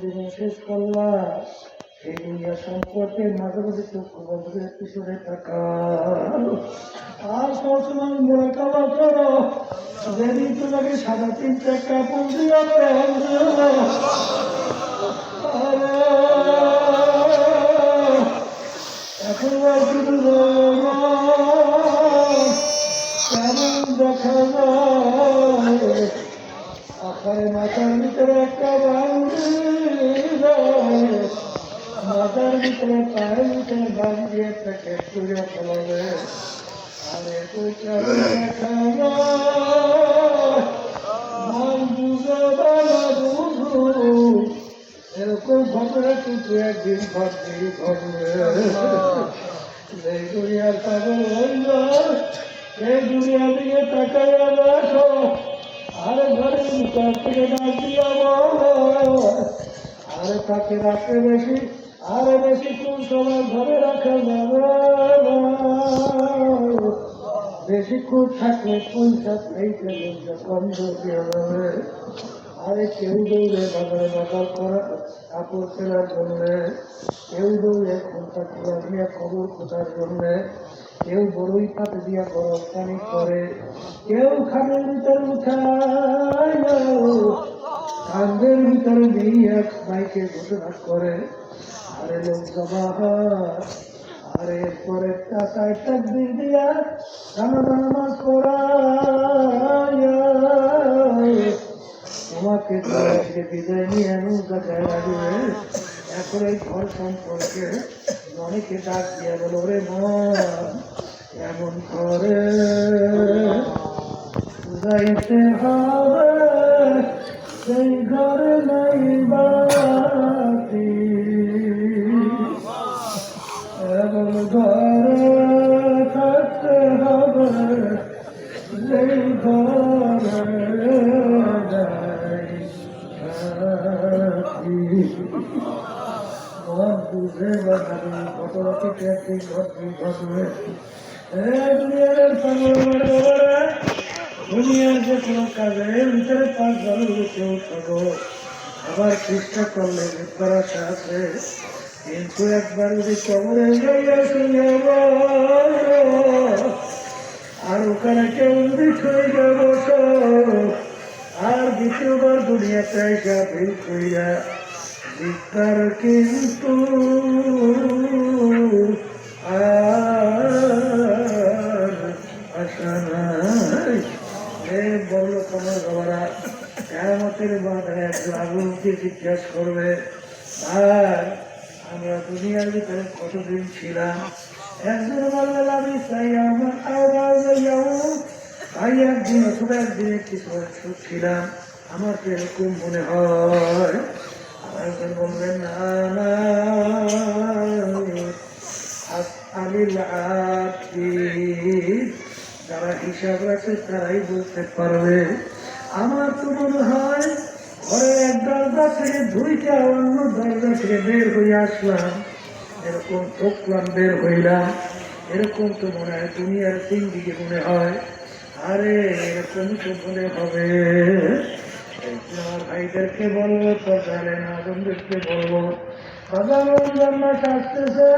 জীবন শেষ করলা এই দুনিয়া সম্পর্কে মাঝে মাঝে চক্ষু বন্ধ করে পিছনে তাকাও। আর সবসময় মনে কাবা করো, যেদিন এখন শুধু আখায় মাথার ভিতরে একটা বান্ধি মাথার ভিতরে পায়ের ভিতরে বান্ধি একটা কেট করে ফেলাবে আরে বুঝু এরকম ঘটনা কিন্তু একদিন ঘটবে ঘটবে। এই দুনিয়ার পাগল হইল। এই দুনিয়া দিকে আরে আরে তাকে রাখতে বেশি আরে বেশি কোন সময় ঘরে রাখা না। বেশিক্ষণ থাকলে বলতে বন্ধ দিয়ে আরে কেউ দৌড়ে বাজারে বাজার করা কাপড় কেনার জন্য কেউ দৌড়ে ঘণ্টা খোলা দিয়ে খবর খোঁজার জন্য কেউ বড়ই পাতে দিয়া গরম পানি করে, কেউ খানের ভিতরে উঠায় কান্দের ভিতরে দিয়ে বাইকে ঘোষণা করে, আরে লোক জমা আরে পরে টাকায় তাকবির দিয়া জানাজা নামাজ পড়ায়। তোমাকে বিদায় নিয়ে এমন কাছে লাগবে এখন এই ঘর সম্পর্কে অনেকে ডাক দিয়া বলো রে এমন করে? যাইতে হবে সেই ঘরে নাই বাতি। এমন ঘরে থাকতে হবে যেই ঘরে নাই ঘটবে ঘটবে এ দুনিয়ার দুনিয়ার যে কোনো কাজে ভিতরে আবার চেষ্টা করলে করার আশা আছে কিন্তু একবার যদি কবরে আর ওখানে কেউ যদি ছুঁয়ে যাব আর দ্বিতীয়বার দুনিয়াতে এসে ভিড় কইরা বিকার কিন্তু আর আশা নাই। এ বলল তোমার বাবারা কেমতের মাথায় একজন আগুনকে জিজ্ঞাসা করবে আর আমরা দুনিয়ার ভিতরে কতদিন ছিলাম? একজন বললেন আমি চাই আমার আওয়াজ তাই একদিন অথবা একদিন কিছু ছিলাম আমার এরকম মনে হয়। যারা হিসাব রাখে তারাই বলতে পারবে আমার তো মনে হয় ঘরে এক দরজা থেকে দুইটা অন্য দরজা থেকে বের হয়ে আসলাম এরকম ঢুকলাম বের হইলাম এরকম তো মনে হয় দুনিয়ার তিন দিকে মনে হয় আরে এরকম তো মনে হবে ভাইদেরকে বলব বলব। সাধারণ জন্মাস আসতেছে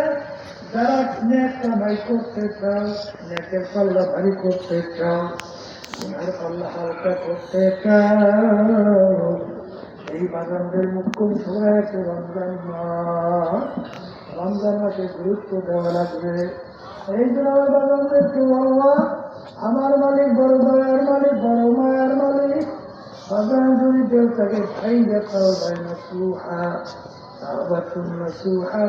এই বাগানদের মুখ্য সময় আছে রমজান রমজান গুরুত্ব দেওয়া লাগবে। এই জন্য আমার বাগানদেরকে বলব, আমার মালিক বড় দয়ার মালিক, বড় তাকে খাই দেখাও যায় না সুহা তারপর সুহা